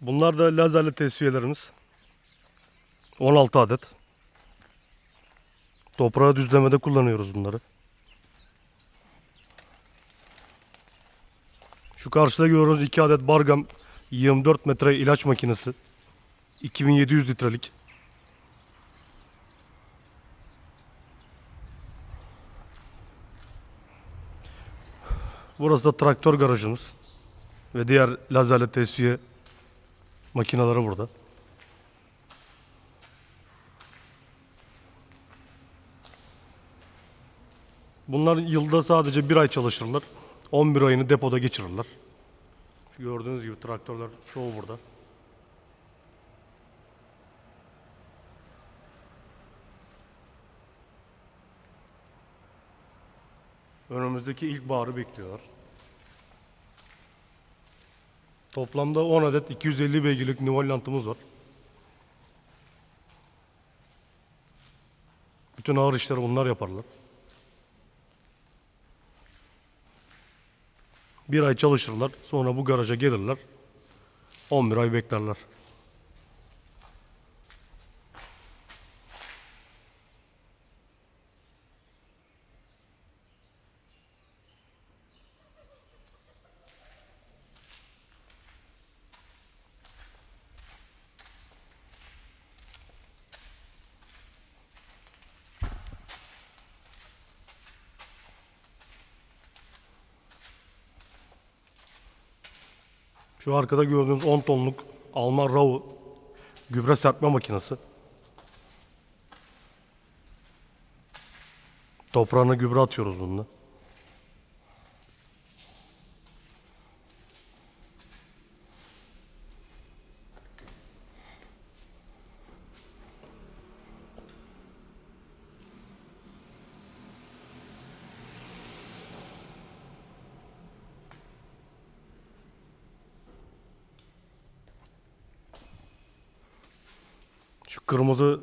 Bunlar da lazerli tesviyelerimiz. 16 adet. Toprağı düzlemede kullanıyoruz bunları. Şu karşıda görüyoruz 2 adet Bargam 24 metre ilaç makinesi. 2700 litrelik. Burası da traktör garajımız. Ve diğer lazerli tesviye makineleri burada. Bunlar yılda sadece bir ay çalışırlar. 11 ayını depoda geçirirler. Gördüğünüz gibi traktörler çoğu burada. Önümüzdeki ilkbaharı bekliyorlar. Toplamda 10 adet 250 beygirlik Nivollant'ımız var. Bütün ağır işleri bunlar yaparlar. Bir ay çalışırlar. Sonra bu garaja gelirler. 11 ay beklerler. Şu arkada gördüğünüz 10 tonluk Alman RAW gübre serpme makinesi. Toprağına gübre atıyoruz bununla. Şu kırmızı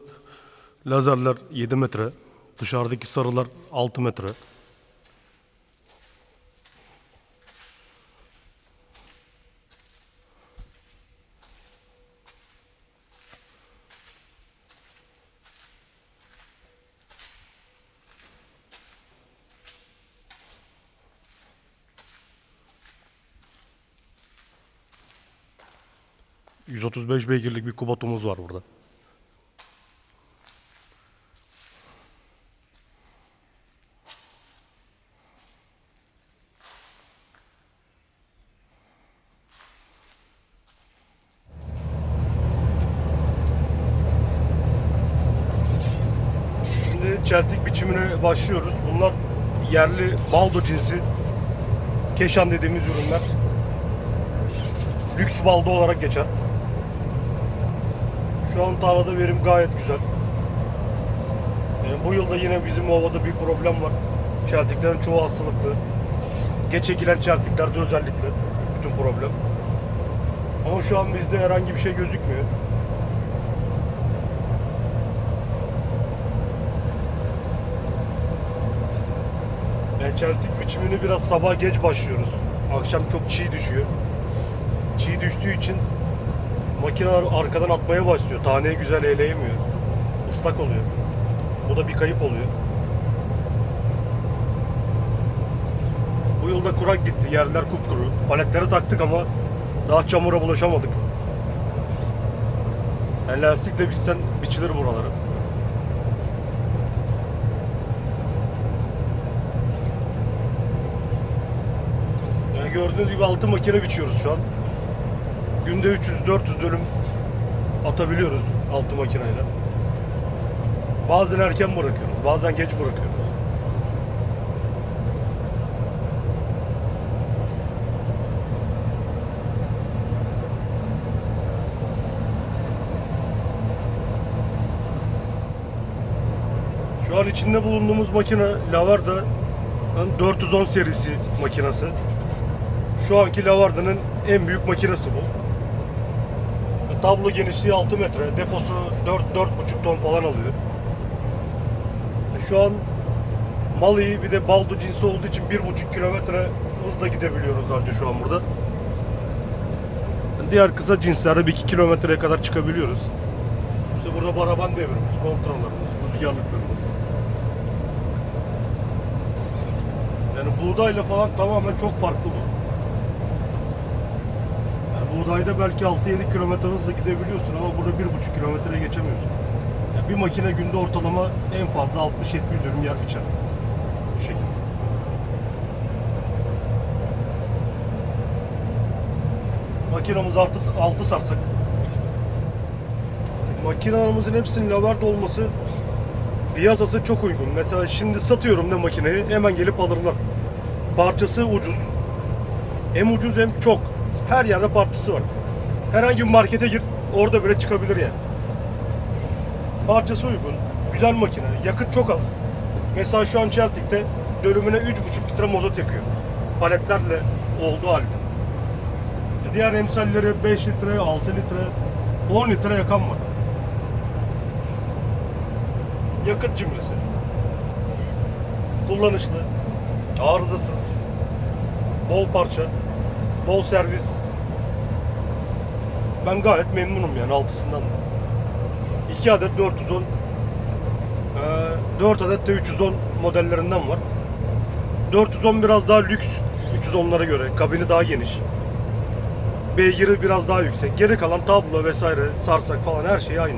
lazerler 7 metre. Dışarıdaki sarılar 6 metre. ...135 beygirlik bir kubatomuz var burada. Şimdi çeltik biçimine başlıyoruz. Bunlar yerli baldo cinsi keşan dediğimiz ürünler. Lüks baldo olarak geçer. Şu an tarlada verim gayet güzel. Ee, bu yılda yine bizim ovada bir problem var. Çeltiklerin çoğu hastalıklı. Geç ekilen çeltiklerde özellikle bütün problem. Ama şu an bizde herhangi bir şey gözükmüyor. Yani çeltik biçimini biraz sabah geç başlıyoruz. Akşam çok çiğ düşüyor. Çiğ düştüğü için makine arkadan atmaya başlıyor. Taneyi güzel eleyemiyor. Islak oluyor. Bu da bir kayıp oluyor. Bu yılda kurak gitti. Yerler kupkuru. Paletleri taktık ama daha çamura bulaşamadık. Yani lastikle bitsen biçilir buraları. Yani gördüğünüz gibi altı makine biçiyoruz şu an. Günde 300-400 dönüm atabiliyoruz altı makineyle. Bazen erken bırakıyoruz, bazen geç bırakıyoruz. Şu an içinde bulunduğumuz makine Lavarda 410 serisi makinesi. Şu anki Lavarda'nın en büyük makinesi bu. Tablo genişliği 6 metre, deposu 4-4,5 ton falan alıyor. Şu an Mali bir de Baldo cinsi olduğu için 1,5 kilometre hızla gidebiliyoruz ancak şu an burada. Diğer kısa cinslerde 1-2 kilometreye kadar çıkabiliyoruz. İşte burada baraban devrimiz, kontrollerimiz, rüzgarlıklarımız. Yani buğdayla falan tamamen çok farklı bu. Buğdayda belki 6-7 kilometre hızla gidebiliyorsun ama burada 1,5 kilometreye geçemiyorsun. Yani bir makine günde ortalama en fazla 60-70 dönüm yer biçer. Bu şekilde. Makinamız altı, altı sarsak. Makinelerimizin hepsinin laverde olması piyasası çok uygun. Mesela şimdi satıyorum da makineyi hemen gelip alırlar. Parçası ucuz. Hem ucuz hem çok. Her yerde parçası var. Herhangi bir markete gir orada bile çıkabilir yani. Parçası uygun. Güzel makine. Yakıt çok az. Mesela şu an Celtic'te dönümüne 3,5 litre mazot yakıyor. Paletlerle olduğu halde. E Diğer emsalleri 5 litre, 6 litre, 10 litre yakan var. Yakıt cimrisi. Kullanışlı, arızasız, bol parça, bol servis. Ben gayet memnunum yani altısından. 2 adet 410 4 adet de 310 modellerinden var. 410 biraz daha lüks 310'lara göre. Kabini daha geniş. Beygiri biraz daha yüksek. Geri kalan tablo vesaire, sarsak falan her şey aynı.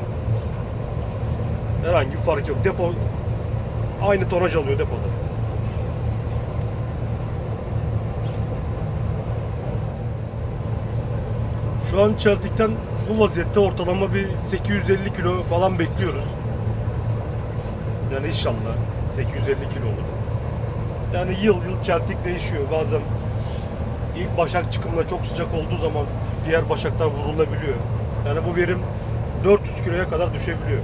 Herhangi bir fark yok. Depo aynı tonaj alıyor depoda. Şu an Celtic'ten bu vaziyette ortalama bir 850 kilo falan bekliyoruz. Yani inşallah 850 kilo olur. Yani yıl yıl Celtic değişiyor. Bazen ilk başak çıkımında çok sıcak olduğu zaman diğer başaklar vurulabiliyor. Yani bu verim 400 kiloya kadar düşebiliyor.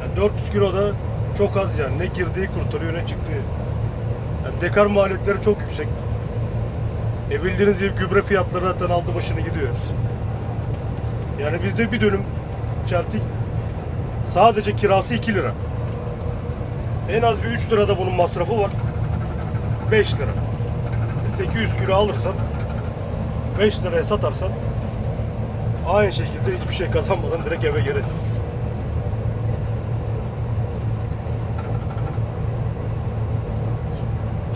Yani 400 kilo da çok az yani. Ne girdiği kurtarıyor ne çıktığı. Yani dekar maliyetleri çok yüksek. E bildiğiniz gibi gübre fiyatları zaten aldı başını gidiyor. Yani bizde bir dönüm çeltik sadece kirası 2 lira. En az bir 3 lirada bunun masrafı var. 5 lira. 800 kilo alırsan 5 liraya satarsan aynı şekilde hiçbir şey kazanmadan direkt eve gelir.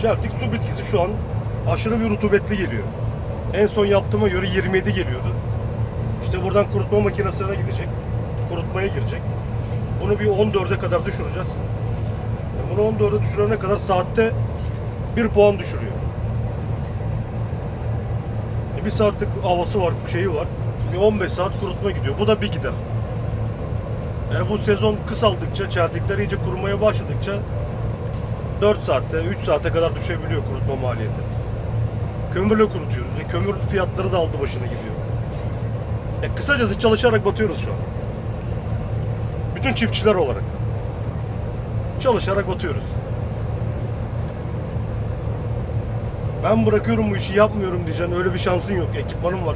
Celtic su bitkisi şu an aşırı bir rutubetli geliyor. En son yaptığıma göre 27 geliyordu. İşte buradan kurutma makinesine gidecek. Kurutmaya girecek. Bunu bir 14'e kadar düşüreceğiz. Bunu 14'e düşürene kadar saatte 1 puan düşürüyor. E, Bir saatlik havası var, şeyi var. Bir 15 saat kurutma gidiyor. Bu da bir gider. Yani bu sezon kısaldıkça, çeltikler iyice kurumaya başladıkça 4 saatte, 3 saate kadar düşebiliyor kurutma maliyeti. Kömürle kurutuyoruz. E, kömür fiyatları da aldı başına gidiyor. Ya kısacası çalışarak batıyoruz şu an. Bütün çiftçiler olarak. Çalışarak batıyoruz. Ben bırakıyorum bu işi yapmıyorum diyeceksin. Öyle bir şansın yok. Ekipmanım var.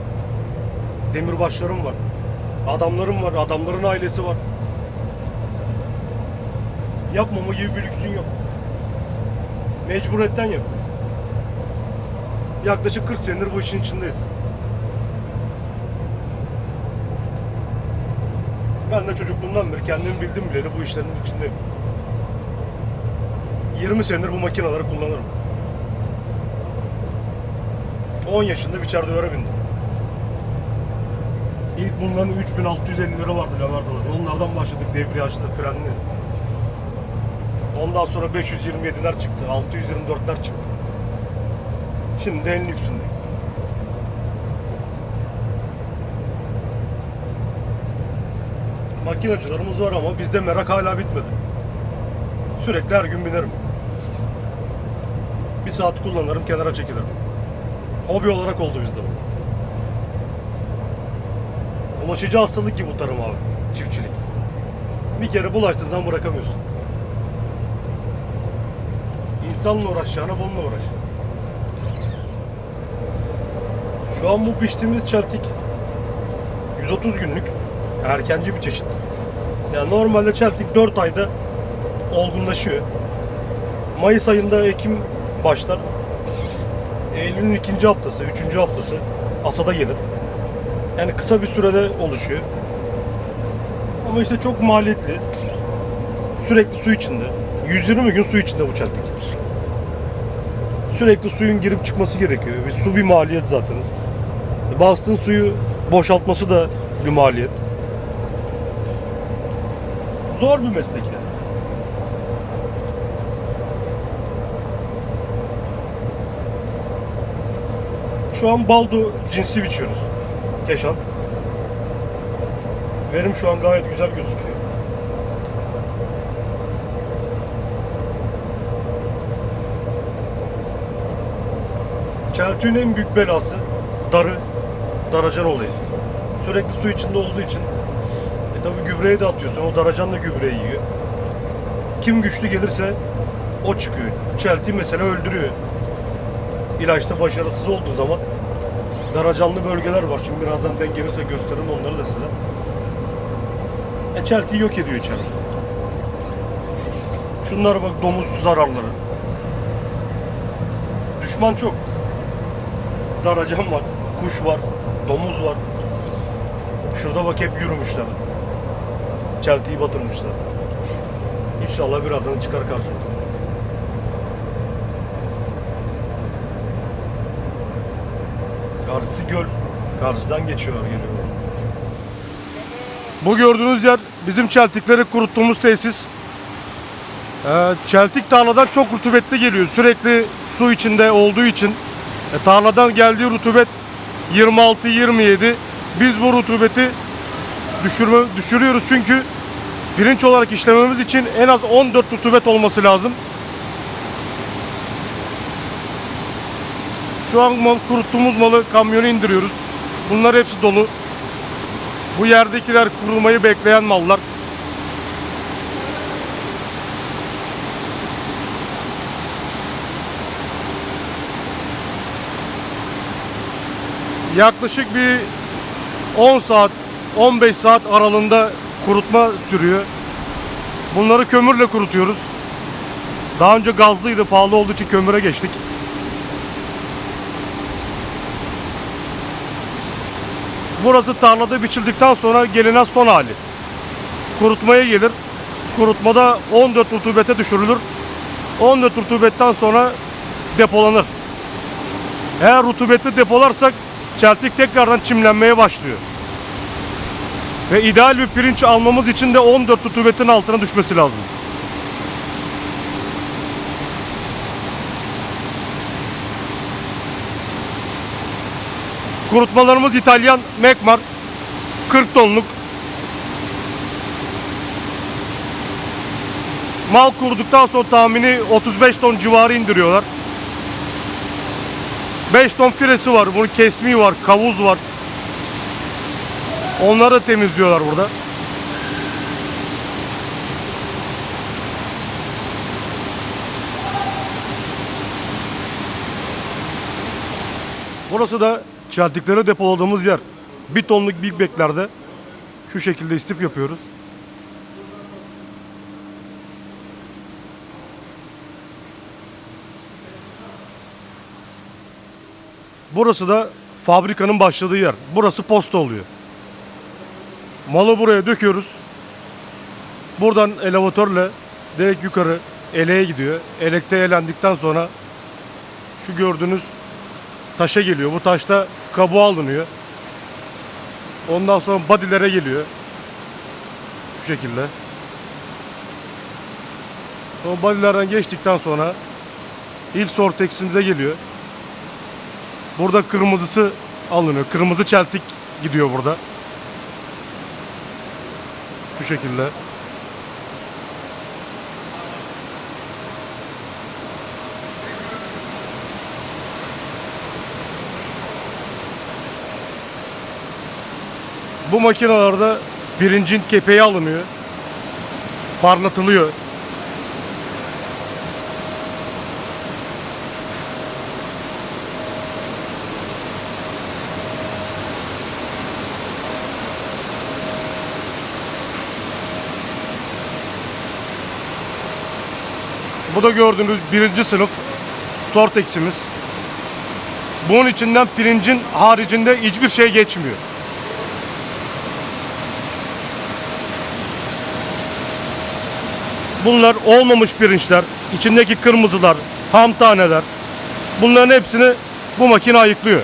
Demirbaşlarım var. Adamlarım var. Adamların ailesi var. Yapmama gibi bir lüksün yok. Mecburiyetten yapıyoruz. Yaklaşık 40 senedir bu işin içindeyiz. Ben de çocukluğumdan beri kendimi bildim bileli bu işlerin içindeyim. 20 senedir bu makineleri kullanırım. 10 yaşında bir çardövere bindim. İlk bunların 3650 lira vardı lavardalar. Onlardan başladık debriyajlı, frenli. Ondan sonra 527'ler çıktı, 624'ler çıktı. Şimdi en lüksündeyiz. Makinacılarımız var ama bizde merak hala bitmedi. Sürekli her gün binerim. Bir saat kullanırım, kenara çekilirim. Hobi olarak oldu bizde bu. Bulaşıcı hastalık gibi bu tarım abi. Çiftçilik. Bir kere bulaştığın zaman bırakamıyorsun. İnsanla uğraşacağına bununla uğraş. Şu an bu biçtiğimiz çeltik 130 günlük erkenci bir çeşit. Yani normalde çeltik 4 ayda olgunlaşıyor. Mayıs ayında ekim başlar. Eylül'ün ikinci haftası, üçüncü haftası asada gelir. Yani kısa bir sürede oluşuyor. Ama işte çok maliyetli. Sürekli su içinde. 120 gün su içinde bu çeltik. Sürekli suyun girip çıkması gerekiyor. Bir su bir maliyet zaten. Bastığın suyu boşaltması da bir maliyet. Zor bir meslek yani. Şu an baldo cinsi biçiyoruz. Keşan. Verim şu an gayet güzel gözüküyor. Çeltüğün en büyük belası darı, daracan olayı. Sürekli su içinde olduğu için e tabi gübreyi de atıyorsun. O daracan da gübreyi yiyor. Kim güçlü gelirse o çıkıyor. Çelti mesela öldürüyor. İlaçta başarısız olduğu zaman daracanlı bölgeler var. Şimdi birazdan denk gelirse gösteririm onları da size. E çeltiyi yok ediyor içeri. Şunlara bak domuz zararları. Düşman çok. Daracan var, kuş var, domuz var. Şurada bak hep yürümüşler. Çeltiyi batırmışlar. İnşallah birazdan çıkar karşımıza. Karşısı göl. Karşıdan geçiyorlar geliyor. Bu gördüğünüz yer bizim çeltikleri kuruttuğumuz tesis. Ee, çeltik tarladan çok rutubetli geliyor. Sürekli su içinde olduğu için e, tarladan geldiği rutubet 26-27. Biz bu rutubeti düşürme, düşürüyoruz çünkü pirinç olarak işlememiz için en az 14 rutubet olması lazım. Şu an mal, kuruttuğumuz malı kamyona indiriyoruz. Bunlar hepsi dolu. Bu yerdekiler kurumayı bekleyen mallar. Yaklaşık bir 10 saat, 15 saat aralığında kurutma sürüyor. Bunları kömürle kurutuyoruz. Daha önce gazlıydı, pahalı olduğu için kömüre geçtik. Burası tarlada biçildikten sonra gelinen son hali. Kurutmaya gelir. Kurutmada 14 rutubete düşürülür. 14 rutubetten sonra depolanır. Eğer rutubetli depolarsak çeltik tekrardan çimlenmeye başlıyor. Ve ideal bir pirinç almamız için de 14 rutubetin altına düşmesi lazım. Kurutmalarımız İtalyan Mekmar 40 tonluk. Mal kurduktan sonra tahmini 35 ton civarı indiriyorlar. 5 ton firesi var, bunun kesmiği var, kavuz var. Onları da temizliyorlar burada. Burası da çeltikleri depoladığımız yer. Bir tonluk big baglerde şu şekilde istif yapıyoruz. Burası da fabrikanın başladığı yer. Burası posta oluyor. Malı buraya döküyoruz. Buradan elevatörle direkt yukarı eleğe gidiyor. Elekte elendikten sonra şu gördüğünüz taşa geliyor. Bu taşta kabuğu alınıyor. Ondan sonra badilere geliyor. Bu şekilde. Sonra badilerden geçtikten sonra ilk sorteksimize geliyor. Burada kırmızısı alınıyor. Kırmızı çeltik gidiyor burada. Şu şekilde. Bu makinalarda pirincin kepeği alınıyor. Parlatılıyor. Bu da gördüğünüz birinci sınıf Sortex'imiz. Bunun içinden pirincin haricinde hiçbir şey geçmiyor. Bunlar olmamış pirinçler, içindeki kırmızılar, ham taneler. Bunların hepsini bu makine ayıklıyor.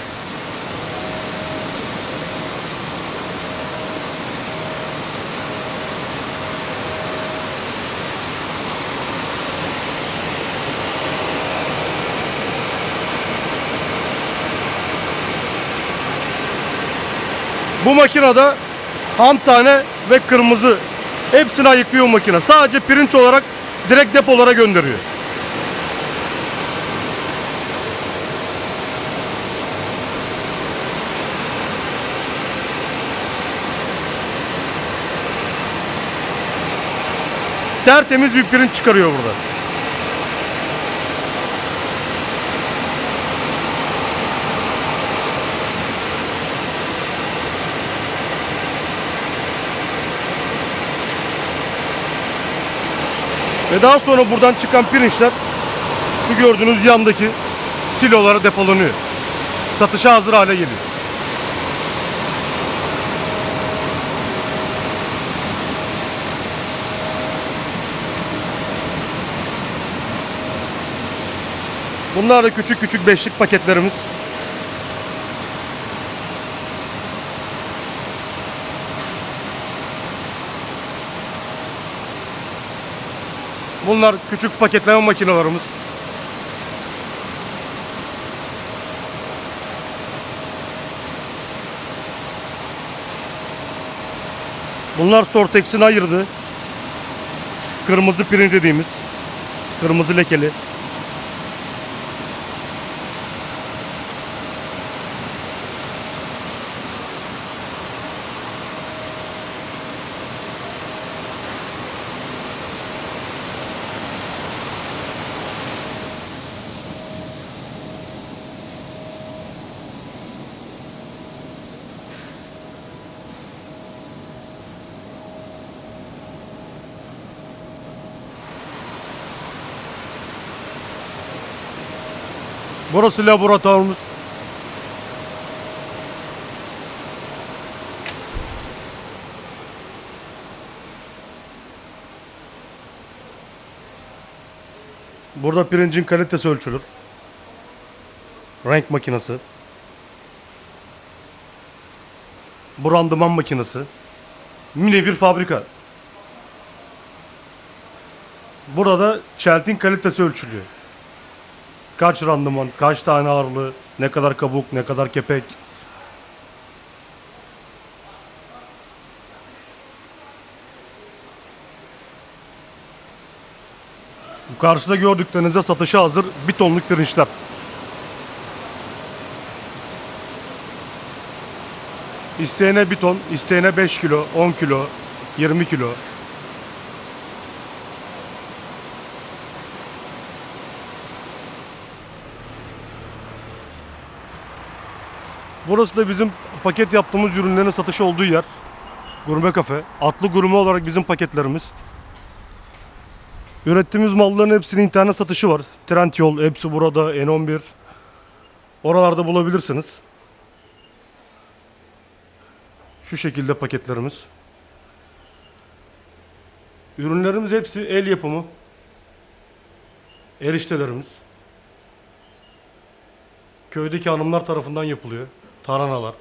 Bu makinede ham tane ve kırmızı hepsini ayıklıyor makine. Sadece pirinç olarak direkt depolara gönderiyor. Tertemiz bir pirinç çıkarıyor burada. Ve daha sonra buradan çıkan pirinçler şu gördüğünüz yandaki silolara depolanıyor. Satışa hazır hale geliyor. Bunlar da küçük küçük beşlik paketlerimiz. Bunlar küçük paketleme makinelerimiz. Bunlar Sortex'in ayırdı. Kırmızı pirinç dediğimiz. Kırmızı lekeli. Burası laboratuvarımız. Burada pirincin kalitesi ölçülür. Renk makinesi. Bu randıman makinesi. Mini bir fabrika. Burada çeltin kalitesi ölçülüyor. Kaç randıman, kaç tane ağırlığı, ne kadar kabuk, ne kadar kepek. Bu karşıda gördüklerinizde satışa hazır bir tonluk pirinçler. İsteyene bir ton, isteyene 5 kilo, 10 kilo, 20 kilo. Burası da bizim paket yaptığımız ürünlerin satışı olduğu yer. Gurme kafe. Atlı gurme olarak bizim paketlerimiz. Ürettiğimiz malların hepsinin internet satışı var. Trendyol, hepsi burada, N11. Oralarda bulabilirsiniz. Şu şekilde paketlerimiz. Ürünlerimiz hepsi el yapımı. Eriştelerimiz. Köydeki hanımlar tarafından yapılıyor. Tarhanalar.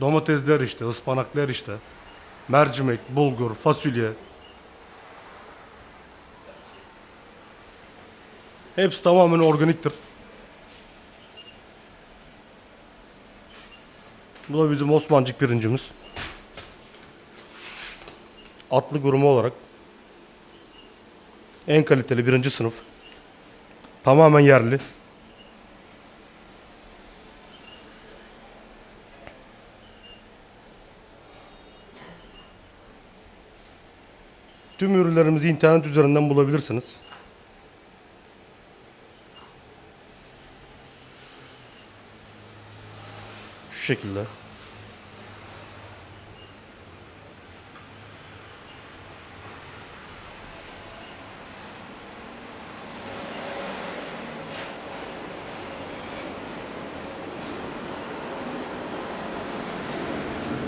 Domatesler işte, ıspanaklar işte. Mercimek, bulgur, fasulye. Hepsi tamamen organiktir. Bu da bizim Osmancık pirincimiz. Atlı gurumu olarak. En kaliteli birinci sınıf. Tamamen yerli. Tüm ürünlerimizi internet üzerinden bulabilirsiniz. Şu şekilde.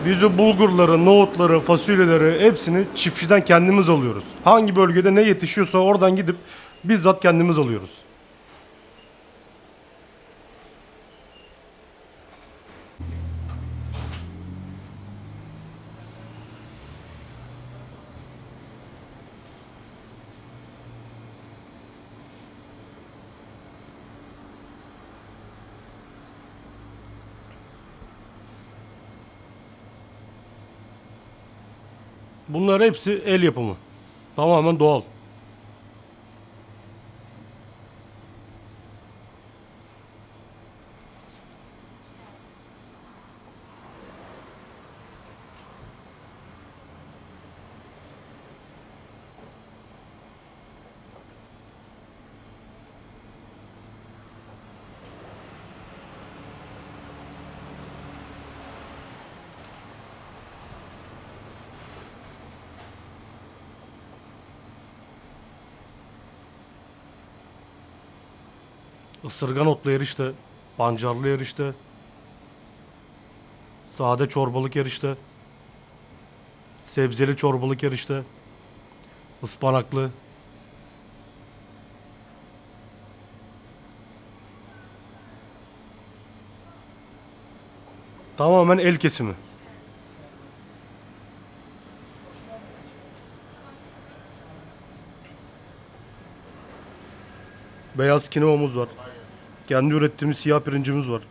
Biz o bulgurları, nohutları, fasulyeleri hepsini çiftçiden kendimiz alıyoruz. Hangi bölgede ne yetişiyorsa oradan gidip bizzat kendimiz alıyoruz. Bunlar hepsi el yapımı. Tamamen doğal. Isırgan otlu erişte, pancarlı erişte, sade çorbalık erişte, sebzeli çorbalık erişte, ıspanaklı. Tamamen el kesimi. Beyaz kinovamız var. Kendi ürettiğimiz siyah pirincimiz var.